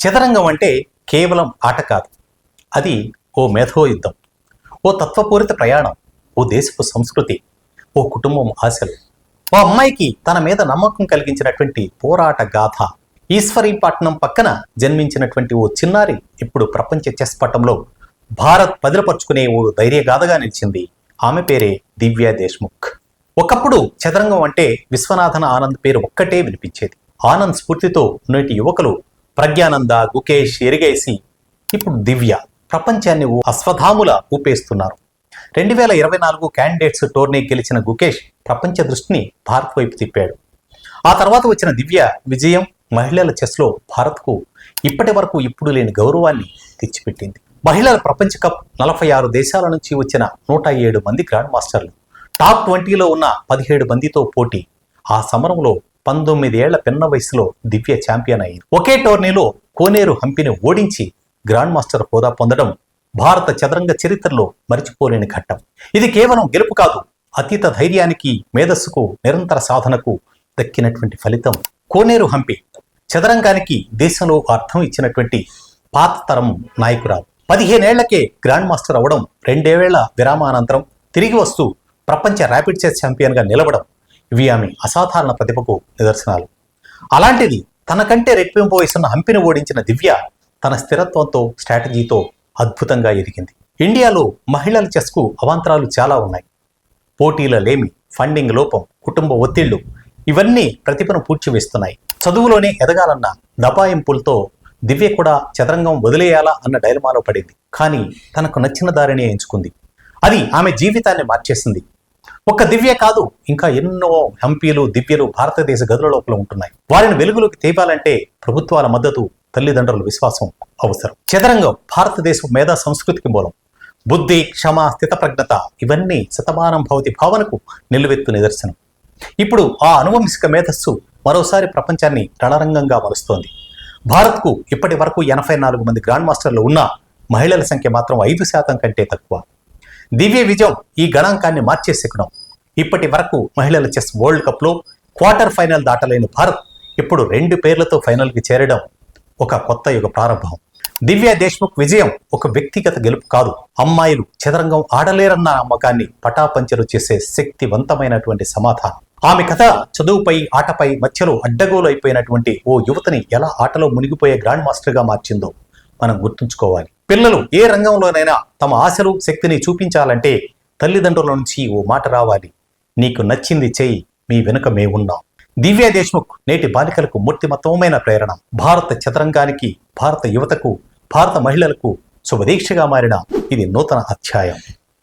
చదరంగం అంటే కేవలం ఆట కాదు. అది ఓ మేధో యుద్ధం ఓ తత్వపూరిత ప్రయాణం ఓ దేశపు సంస్కృతి ఓ కుటుంబం ఆశలు. ఓ అమ్మాయికి తన మీద నమ్మకం కలిగించినటువంటి పోరాట గాథ ఈశ్వరీపట్నం పక్కన జన్మించినటువంటి ఓ చిన్నారి ఇప్పుడు ప్రపంచ చెస్ పట్టంలో భారత్ పదిలపరుచుకునే ఓ ధైర్యగాథగా నిలిచింది. ఆమె పేరే దివ్యా దేశ్ముఖ్. ఒకప్పుడు చదరంగం అంటే విశ్వనాథన్ ఆనంద్ పేరు ఒక్కటే వినిపించేది. ఆనంద్ స్ఫూర్తితో నేటి యువకులు ప్రజ్ఞానంద గుకేష్ ఎరిగేసి ఇప్పుడు దివ్య ప్రపంచాన్ని ఓ అశ్వధాముల ఊపేస్తున్నారు. రెండు వేల ఇరవై నాలుగు క్యాండిడేట్స్ టోర్నీ గెలిచిన గుకేష్ ప్రపంచ దృష్టిని భారత్ వైపు తిప్పాడు. ఆ తర్వాత వచ్చిన దివ్య విజయం మహిళల చెస్లో భారత్కు ఇప్పటి వరకు ఇప్పుడు లేని గౌరవాన్ని తెచ్చిపెట్టింది. మహిళల ప్రపంచ కప్ నలభై ఆరు దేశాల నుంచి వచ్చిన నూట ఏడు మంది గ్రాండ్ మాస్టర్లు టాప్ ట్వంటీలో ఉన్న పదిహేడు మందితో పోటీ. ఆ సమరంలో పంతొమ్మిది ఏళ్ళ పిన్న వయసులో దివ్య ఛాంపియన్ అయింది. ఒకే టోర్నీలో కోనేరు హంపిని ఓడించి గ్రాండ్ మాస్టర్ హోదా పొందడం భారత చదరంగ చరిత్రలో మరిచిపోలేని ఘట్టం. ఇది కేవలం గెలుపు కాదు అతీత ధైర్యానికి మేధస్సుకు నిరంతర సాధనకు దక్కినటువంటి ఫలితం. కోనేరు హంపి చదరంగానికి దేశంలో అర్థం ఇచ్చినటువంటి పాత తరం నాయకురాలు. పదిహేనేళ్ళకే గ్రాండ్ మాస్టర్ అవ్వడం రెండేళ్ళ విరామానంతరం తిరిగి వస్తూ ప్రపంచ ర్యాపిడ్ చెస్ ఛాంపియన్గా నిలవడం ఇవి ఆమె అసాధారణ ప్రతిభకు నిదర్శనాలు. అలాంటిది తనకంటే రెట్టింపు వయసున్న హంపిని ఓడించిన దివ్య తన స్థిరత్వంతో స్ట్రాటజీతో అద్భుతంగా ఎదిగింది. ఇండియాలో మహిళల చెస్కు అవాంతరాలు చాలా ఉన్నాయి. పోటీల లేమి ఫండింగ్ లోపం కుటుంబ ఒత్తిళ్ళు ఇవన్నీ ప్రతిభను పూడ్చివేస్తున్నాయి. చదువులోనే ఎదగాలన్న దబాయింపులతో దివ్య కూడా చదరంగం వదిలేయాలా అన్న డైలమాలో పడింది. కానీ తనకు నచ్చిన దారిని ఎంచుకుంది. అది ఆమె జీవితాన్ని మార్చేసింది. ఒక్క దివ్య కాదు ఇంకా ఎన్నో హంపీలు దివ్యలు భారతదేశ గదుల లోపల ఉంటున్నాయి. వారిని వెలుగులోకి తేపాలంటే ప్రభుత్వాల మద్దతు తల్లిదండ్రుల విశ్వాసం అవసరం. చదరంగం భారతదేశం మేధా సంస్కృతికి మూలం. బుద్ధి క్షమ స్థితప్రజ్ఞత ఇవన్నీ శతమానం భవతి భావనకు నిలువెత్తు నిదర్శనం. ఇప్పుడు ఆ అనువంశిక మేధస్సు మరోసారి ప్రపంచాన్ని రణరంగంగా మలుస్తోంది. భారత్కు ఇప్పటి వరకు ఎనభై నాలుగు మంది గ్రాండ్ మాస్టర్లు ఉన్న మహిళల సంఖ్య మాత్రం ఐదు శాతం కంటే తక్కువ. దివ్య విజయం ఈ గణాంకాన్ని మార్చేసెక్కడం ఇప్పటి వరకు మహిళల చెస్ వరల్డ్ కప్లో క్వార్టర్ ఫైనల్ దాటలేని భారత్ ఇప్పుడు రెండు పేర్లతో ఫైనల్కి చేరడం ఒక కొత్త యుగ ప్రారంభం. దివ్య దేశ్ముఖ్ విజయం ఒక వ్యక్తిగత గెలుపు కాదు. అమ్మాయిలు చదరంగం ఆడలేరన్న నమ్మకాన్ని పటాపంచలు చేసే శక్తివంతమైనటువంటి సమాధానం. ఆమె కథ చదువుపై ఆటపై మధ్యలో అడ్డగోలు అయిపోయినటువంటి ఓ యువతని ఎలా ఆటలో మునిగిపోయే గ్రాండ్ మాస్టర్గా మార్చిందో మనం గుర్తుంచుకోవాలి. పిల్లలు ఏ రంగంలోనైనా తమ ఆశలు శక్తిని చూపించాలంటే తల్లిదండ్రుల నుంచి ఓ మాట రావాలి. నీకు నచ్చింది చేయి మీ వెనుక మేమున్నాం. దివ్య దేశ్ముఖ్ నేటి బాలికలకు మూర్తిమత్తమైన ప్రేరణ. భారత చదరంగానికి భారత యువతకు భారత మహిళలకు శుభదీక్షగా మారిన ఇది నూతన అధ్యాయం.